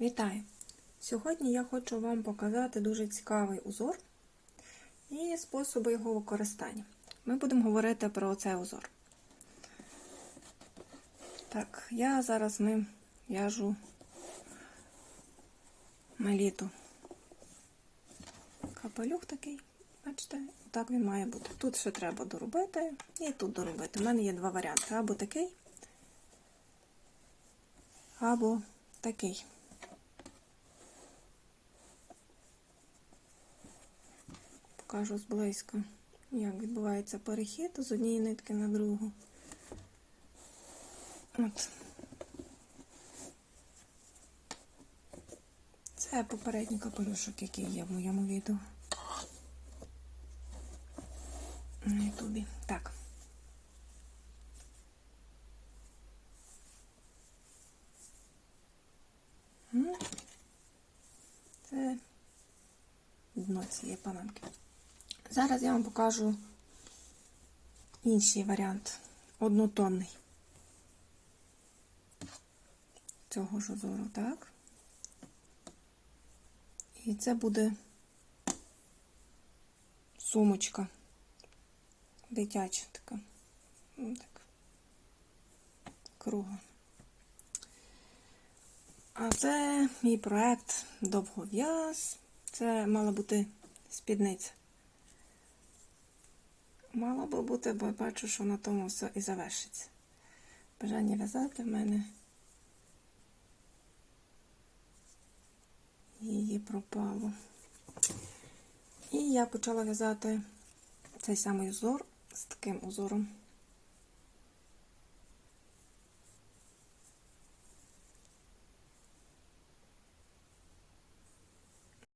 Вітаю! Сьогодні я хочу вам показати дуже цікавий узор і способи його використання. Ми будемо говорити про цей узор. Так, я зараз ним в'яжу маліту. Капелюх такий, бачите, так він має бути. Тут ще треба доробити і тут доробити. У мене є два варіанти: або такий, або такий. Покажу зблизька, як відбувається перехід з однієї нитки на другу. От. Це попередній капелюшок, який є в моєму відео. На ютубі. Так. Це дно цієї панамки. Зараз я вам покажу інший варіант, однотонний цього ж узору, так? І це буде сумочка дитяча така. Ну, так. Кругла. А це мій проект довгов'яз. Це мала бути спідниця. Мало би бути, бо я бачу, що на тому все і завершиться. Бажання в'язати в мене її пропало. І я почала в'язати цей самий узор з таким узором.